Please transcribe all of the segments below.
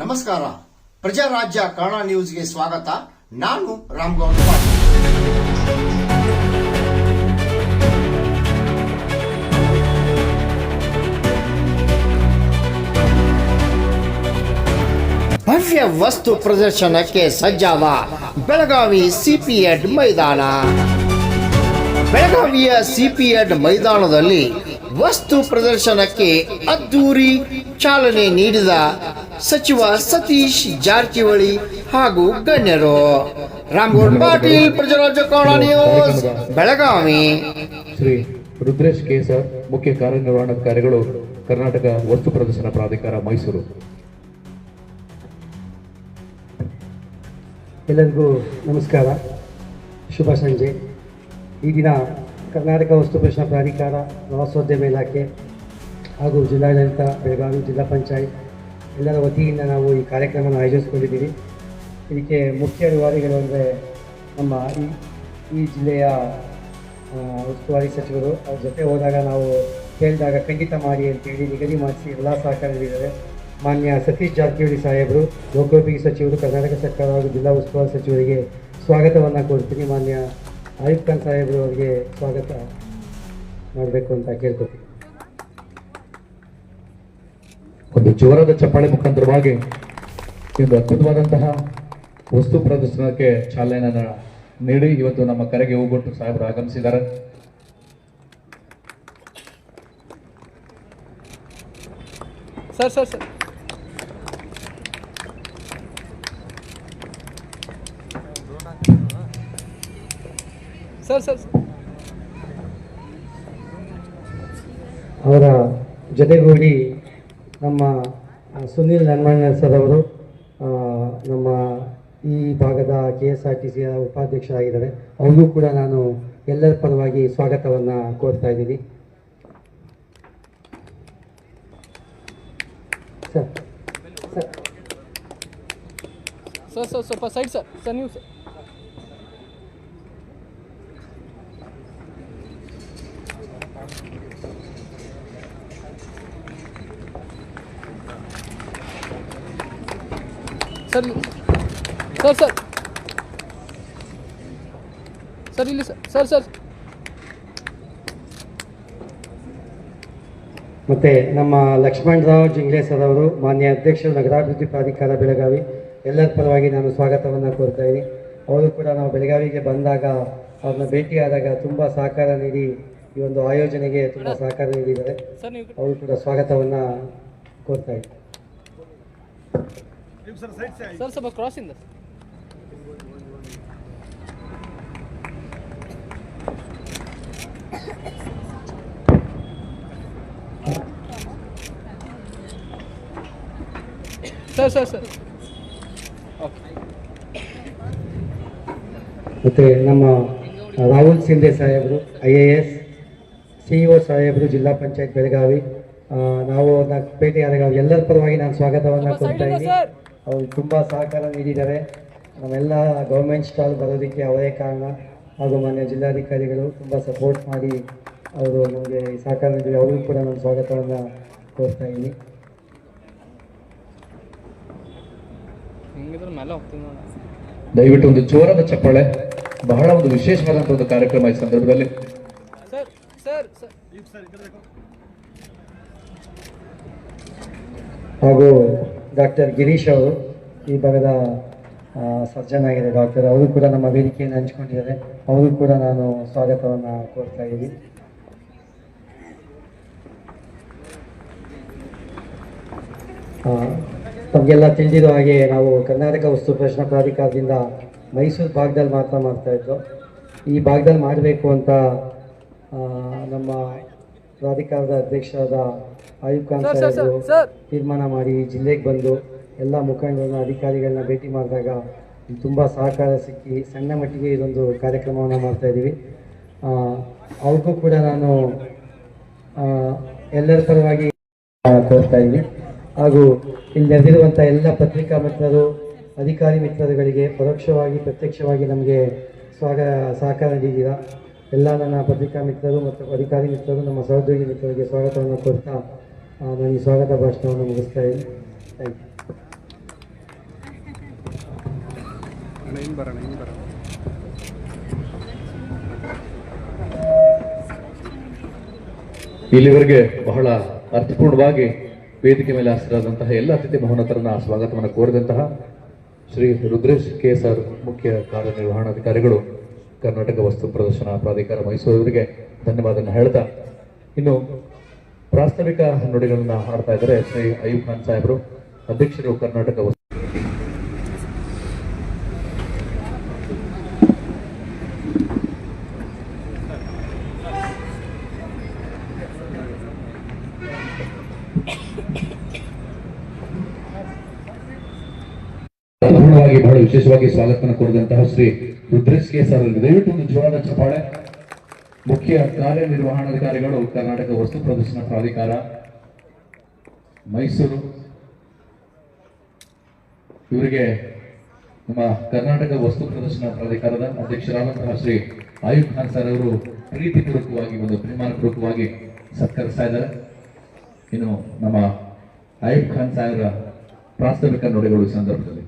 ನಮಸ್ಕಾರ. ಪ್ರಜಾರಾಜ್ಯ ಕನ್ನಡ ನ್ಯೂಸ್ಗೆ ಸ್ವಾಗತ. ನಾನು ರಾಮಗೌಡ ಭವ್ಯ ವಸ್ತು ಪ್ರದರ್ಶನಕ್ಕೆ ಸಜ್ಜಾದ ಬೆಳಗಾವಿ ಸಿಪಿಎಡ್ ಮೈದಾನ. ಬೆಳಗಾವಿಯ ಸಿಪಿಎಡ್ ಮೈದಾನದಲ್ಲಿ ವಸ್ತು ಪ್ರದರ್ಶನಕ್ಕೆ ಅದ್ದೂರಿ ಚಾಲನೆ ನೀಡಿದ ಸಚಿವ ಸತೀಶ್ ಜಾರಕಿಹೊಳಿ ಹಾಗೂ ಗಣ್ಯರು. ರಾಮಗೌಡ ಪಾಟೀಲ್ ಪ್ರಜರಾಜ್ಯ ಕನ್ನಡ ನ್ಯೂಸ್ ಬೆಳಗಾವಿ. ಶ್ರೀ ರುದ್ರೇಶ್ ಕೇಸರ್ ಮುಖ್ಯ ಕಾರ್ಯನಿರ್ವಹಣಾಧಿಕಾರಿಗಳು ಕರ್ನಾಟಕ ವಸ್ತು ಪ್ರದರ್ಶನ ಪ್ರಾಧಿಕಾರ ಮೈಸೂರು. ಎಲ್ಲರಿಗೂ ನಮಸ್ಕಾರ. ಶುಭ ಸಂಜೆ. ಈ ದಿನ ಕರ್ನಾಟಕ ವಸ್ತು ಪ್ರಶ್ನ ಪ್ರಾಧಿಕಾರ ಪ್ರವಾಸೋದ್ಯಮ ಇಲಾಖೆ ಹಾಗೂ ಜಿಲ್ಲಾಡಳಿತ, ಬೆಳಗಾವಿ ಜಿಲ್ಲಾ ಪಂಚಾಯತ್ ಎಲ್ಲರ ವತಿಯಿಂದ ನಾವು ಈ ಕಾರ್ಯಕ್ರಮವನ್ನು ಆಯೋಜಿಸಿಕೊಂಡಿದ್ದೀವಿ. ಇದಕ್ಕೆ ಮುಖ್ಯ ವಿವಾದಿಗಳು ಅಂದರೆ ನಮ್ಮ ಈ ಈ ಜಿಲ್ಲೆಯ ಉಸ್ತುವಾರಿ ಸಚಿವರು, ಅವ್ರ ಜೊತೆ ಹೋದಾಗ ನಾವು ಕೇಳಿದಾಗ ಖಂಡಿತ ಮಾಡಿ ಅಂತೇಳಿ ನಿಗದಿ ಮಾಡಿಸಿ ಎಲ್ಲ ಸಹಕಾರ ನೀಡಿದ್ದಾರೆ ಮಾನ್ಯ ಸತೀಶ್ ಜಾರಕಿಹೊಳಿ ಸಾಹೇಬರು, ಲೋಕೋಪಯೋಗಿ ಸಚಿವರು, ಕರ್ನಾಟಕ ಸರ್ಕಾರ ಹಾಗೂ ಜಿಲ್ಲಾ ಉಸ್ತುವಾರಿ ಸಚಿವರಿಗೆ ಸ್ವಾಗತವನ್ನು ಕೊಡ್ತೀನಿ ಮಾನ್ಯ ಆಯುಬ್ ಖಾನ್ ಸಾಹೇಬರು ಅವರಿಗೆ ಸ್ವಾಗತ ಮಾಡಬೇಕು ಅಂತ ಕೇಳ್ಕೊತೀನಿ. ಒಂದು ಜೋರಾದ ಚಪ್ಪಾಳೆ ಮುಖಾಂತರವಾಗಿ ಒಂದು ಅದ್ಭುತವಾದಂತಹ ವಸ್ತು ಪ್ರದರ್ಶನಕ್ಕೆ ಚಾಲನೆ ನೀಡಿ ಇವತ್ತು ನಮ್ಮ ಕರೆಗೆ ಹೋಗ್ಬಿಟ್ಟು ಸಾಹೇಬರು ಆಗಮಿಸಿದ್ದಾರೆ. Sir sir sir. Sir sir ಅವರ ಜೊತೆಗೂಡಿ ನಮ್ಮ ಸುನೀಲ್ ನನ್ಮಣ್ಣ ಸರ್ ಅವರು ನಮ್ಮ ಈ ಭಾಗದ ಕೆ ಎಸ್ ಆರ್ ಟಿ ಸಿಯ ಉಪಾಧ್ಯಕ್ಷರಾಗಿದ್ದಾರೆ. ಅವ್ರಿಗೂ ಕೂಡ ನಾನು ಎಲ್ಲರ ಪರವಾಗಿ ಸ್ವಾಗತವನ್ನು ಕೋರ್ತಾ ಇದ್ದೀನಿ. Sir sir. ಸರ್ ಸರ್ ಸ್ವಲ್ಪ ಸೈಡ್ ಸರ್. ಸರ್ ನೀವು sir. Sir sir sir. Sir ಇಲ್ಲಿ ಸರ್ ಸರ್ ಮತ್ತೆ ನಮ್ಮ ಲಕ್ಷ್ಮಣರಾವ್ ಜಿಂಗ್ಲೆ ಸರ್ ಅವರು ಮಾನ್ಯ ಅಧ್ಯಕ್ಷರು ನಗರಾಭಿವೃದ್ಧಿ ಪ್ರಾಧಿಕಾರ ಬೆಳಗಾವಿ ಎಲ್ಲರ ಪರವಾಗಿ ನಾನು ಸ್ವಾಗತವನ್ನು ಕೋರ್ತಾ ಇದ್ದೀನಿ. ಅವರು ಕೂಡ ನಾವು ಬೆಳಗಾವಿಗೆ ಬಂದಾಗ ಅವ್ರನ್ನ ಭೇಟಿಯಾದಾಗ ತುಂಬ ಸಹಕಾರ ನೀಡಿ ಈ ಒಂದು ಆಯೋಜನೆಗೆ ತುಂಬ ಸಹಕಾರ ನೀಡಿದ್ದಾರೆ. ಅವರು ಕೂಡ ಸ್ವಾಗತವನ್ನು ಕೋರ್ತಾ ಇದ್ದೀನಿ ಸರ್ ಸ್ವಲ್ಪ ಕ್ರಾಸಿಂದ. Sir sir sir. ಓಕೆ ಮತ್ತು ನಮ್ಮ ರಾಹುಲ್ ಸಿಂಧೆ ಸಾಹೇಬರು I A S C E O ಸಾಹೇಬರು ಜಿಲ್ಲಾ ಪಂಚಾಯತ್ ಬೆಳಗಾವಿ ನಾವು ಅವ್ರನ್ನ ಭೇಟಿಯಾದಾಗ ಎಲ್ಲರ ಪರವಾಗಿ ನಾನು ಸ್ವಾಗತವನ್ನು ಕೊಡ್ತಾ ಇದ್ದೀನಿ. ಸರ್. ಅವರು ತುಂಬ ಸಹಕಾರ ನೀಡಿದ್ದಾರೆ. ನಮ್ಮೆಲ್ಲ ಗೌರ್ಮೆಂಟ್ ಸ್ಟಾಲ್ ಬರೋದಕ್ಕೆ ಅವರೇ ಕಾರಣ. ಹಾಗೂ ಮಾನ್ಯ ಜಿಲ್ಲಾಧಿಕಾರಿಗಳು ತುಂಬ ಸಪೋರ್ಟ್ ಮಾಡಿ ಅವರು ನಮಗೆ ಸಹಕಾರ ನೀಡಿದ್ದಾರೆ. ಅವ್ರಿಗೂ ಕೂಡ ನಾನು ಸ್ವಾಗತವನ್ನು ಕೋರ್ತಾ ಇದ್ದೀನಿ. ದಯವಿಟ್ಟು ಒಂದು ಜೋರಾದ ಚಪ್ಪಾಳೆ. ಬಹಳ ಒಂದು ವಿಶೇಷವಾದಂತಹ ಒಂದು ಕಾರ್ಯಕ್ರಮ ಈ ಸಂದರ್ಭದಲ್ಲಿ. Sir sir sir. ಹಾಗೂ ಡಾಕ್ಟರ್ ಗಿರೀಶ್ ಅವರು, ಈ ಭಾಗದ ಸರ್ಜನ್ ಆಗಿದೆ ಡಾಕ್ಟರ್, ಅವರು ಕೂಡ ನಮ್ಮ ವೇದಿಕೆಯನ್ನು ಹಂಚ್ಕೊಂಡಿದ್ದಾರೆ. ಅವರು ಕೂಡ ನಾನು ಸ್ವಾಗತವನ್ನು ಕೋರ್ತಾ ಇದ್ದೀನಿ. ತಮಗೆಲ್ಲ ತಿಳಿದಿರೋ ಹಾಗೆ ನಾವು ಕರ್ನಾಟಕ ವಸ್ತು ಪ್ರಶ್ನ ಪ್ರಾಧಿಕಾರದಿಂದ ಮೈಸೂರು ಭಾಗದಲ್ಲಿ ಮಾತ್ರ ಮಾಡ್ತಾ ಇದ್ದು ಈ ಭಾಗದಲ್ಲಿ ಮಾಡಬೇಕು ಅಂತ ನಮ್ಮ ಪ್ರಾಧಿಕಾರದ ಅಧ್ಯಕ್ಷರಾದ ಆಯುಬ್ ಖಾನ್ ಸಾಹೇಬರು. ತೀರ್ಮಾನ ಮಾಡಿ ಜಿಲ್ಲೆಗೆ ಬಂದು ಎಲ್ಲ ಮುಖಂಡರನ್ನ ಅಧಿಕಾರಿಗಳನ್ನ ಭೇಟಿ ಮಾಡಿದಾಗ ತುಂಬ ಸಹಕಾರ ಸಿಕ್ಕಿ ಸಣ್ಣ ಮಟ್ಟಿಗೆ ಇದೊಂದು ಕಾರ್ಯಕ್ರಮವನ್ನು ಮಾಡ್ತಾ ಇದ್ದೀವಿ. ಆ, ಅವ್ರಿಗೂ ಕೂಡ ನಾನು ಎಲ್ಲರ ಪರವಾಗಿ ಕೋರ್ತಾ ಇದ್ದೀನಿ. ಹಾಗೂ ಇಲ್ಲಿ ನೆರೆದಿರುವಂಥ ಎಲ್ಲ ಪತ್ರಿಕಾ ಮಿತ್ರರು ಅಧಿಕಾರಿ ಮಿತ್ರರುಗಳಿಗೆ ಪರೋಕ್ಷವಾಗಿ ಪ್ರತ್ಯಕ್ಷವಾಗಿ ನಮಗೆ ಸ್ವಾಗ ಸಹಕಾರ ನೀಡಿದ್ದೀರಾ. ಎಲ್ಲ ನನ್ನ ಪತ್ರಿಕಾ ಮಿತ್ರರು ಮತ್ತು ಅಧಿಕಾರಿ ಮಿತ್ರರು ನಮ್ಮ ಸಹೋದ್ಯೋಗಿ ಮಿತ್ರರಿಗೆ ಸ್ವಾಗತವನ್ನು ಕೊಡ್ತಾ ನಾನು ಈ ಸ್ವಾಗತ ಭಾಷಣವನ್ನು ಮುಗಿಸ್ತಾ ಇದ್ದೀನಿ. ಥ್ಯಾಂಕ್ ಯು ಇಲ್ಲಿವರೆಗೆ ಬಹಳ ಅರ್ಥಪೂರ್ಣವಾಗಿ ವೇದಿಕೆ ಮೇಲೆ ಆಸರಾದಂತಹ ಎಲ್ಲ ಅತಿಥಿ ಮಹೋನ್ನತರನ್ನ ಸ್ವಾಗತವನ್ನು ಕೋರಿದಂತಹ ಶ್ರೀ ರುದ್ರೇಶ್ ಕೆ ಸರ್ ಮುಖ್ಯ ಕಾರ್ಯನಿರ್ವಹಣಾಧಿಕಾರಿಗಳು ಕರ್ನಾಟಕ ವಸ್ತು ಪ್ರದರ್ಶನ ಪ್ರಾಧಿಕಾರ ಮೈಸೂರು ಅವರಿಗೆ ಧನ್ಯವಾದವನ್ನು ಹೇಳ್ತಾ ಇನ್ನು ಪ್ರಾಸ್ತಾವಿಕ ನುಡಿಗಳನ್ನ ಹಾಡ್ತಾ ಇದ್ದಾರೆ ಶ್ರೀ ಅಯ್ಯೂಬ್ ಖಾನ್ ಸಾಹೇಬರು, ಅಧ್ಯಕ್ಷರು ಕರ್ನಾಟಕ ಬಹಳ ವಿಶೇಷವಾಗಿ ಸ್ವಾಗತವನ್ನು ಕೊಡಿದಂತಹ ಶ್ರೀ ರುದ್ರೇಶ್ ಕೆ ಸರ್ ದಯವಿಟ್ಟು ಒಂದು ಜೋರಾದ ಚಪ್ಪಾಳೆ. ಮುಖ್ಯ ಕಾರ್ಯನಿರ್ವಹಣಾಧಿಕಾರಿಗಳು, ಕರ್ನಾಟಕ ವಸ್ತು ಪ್ರದರ್ಶನ ಪ್ರಾಧಿಕಾರ, ಮೈಸೂರು. ಇವರಿಗೆ ನಮ್ಮ ಕರ್ನಾಟಕ ವಸ್ತು ಪ್ರದರ್ಶನ ಪ್ರಾಧಿಕಾರದ ಅಧ್ಯಕ್ಷರಾದಂತಹ ಶ್ರೀ ಆಯುಬ್ ಖಾನ್ ಸರ್ ಅವರು ಪ್ರೀತಿಪೂರ್ವಕವಾಗಿ ಒಂದು ಅಭಿಮಾನಪೂರ್ವಕವಾಗಿ ಸತ್ಕರಿಸ್ತಾ ಇದ್ದಾರೆ. ಇನ್ನು ನಮ್ಮ ಆಯುಬ್ ಖಾನ್ ಸಾಹೇಬರ ಪ್ರಾಸ್ತಾವಿಕ ನುಡಿಗಳು ಸಂದರ್ಭದಲ್ಲಿ.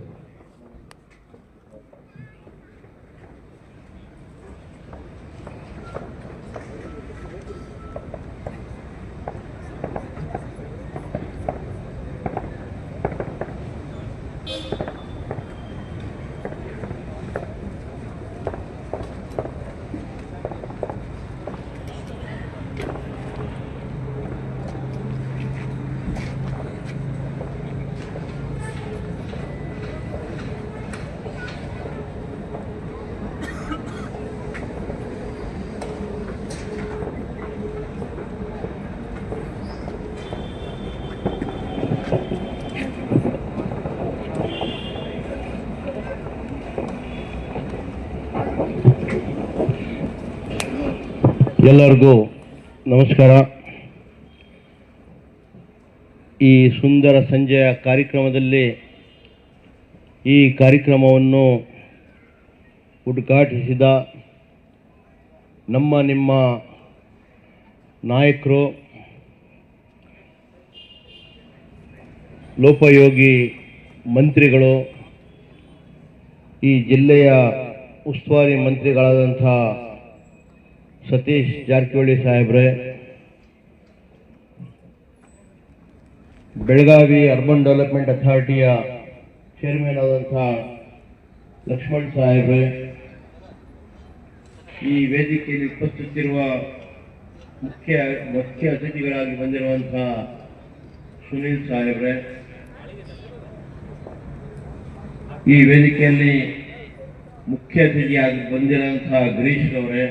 ಎಲ್ಲರಿಗೂ ನಮಸ್ಕಾರ. ಈ ಸುಂದರ ಸಂಜೆಯ ಕಾರ್ಯಕ್ರಮದಲ್ಲಿ ಈ ಕಾರ್ಯಕ್ರಮವನ್ನು ಉದ್ಘಾಟಿಸಿದ ನಮ್ಮ ನಿಮ್ಮ ನಾಯಕರು, ಲೋಪಯೋಗಿ ಮಂತ್ರಿಗಳು, ಈ ಜಿಲ್ಲೆಯ ಉಸ್ತುವಾರಿ ಮಂತ್ರಿಗಳಾದಂಥ ಸತೀಶ್ ಜಾರಕಿಹೊಳಿ ಸಾಹೇಬ್ರೆ, ಬೆಳಗಾವಿ ಅರ್ಬನ್ ಡೆವಲಪ್ಮೆಂಟ್ ಅಥಾರಿಟಿಯ ಚೇರ್ಮನ್ ಆದಂಥ ಲಕ್ಷ್ಮಣ್ ಸಾಹೇಬ್ರೆ, ಈ ವೇದಿಕೆಯಲ್ಲಿ ಉಪಸ್ಥಿತಿರುವ ಮುಖ್ಯ ಮುಖ್ಯ ಅತಿಥಿಗಳಾಗಿ ಬಂದಿರುವಂಥ ಸುನೀಲ್ ಸಾಹೇಬ್ರೆ, ಈ ವೇದಿಕೆಯಲ್ಲಿ ಮುಖ್ಯ ಅತಿಥಿಯಾಗಿ ಬಂದಿರುವಂತಹ ಗಿರೀಶ್ ಅವರೇ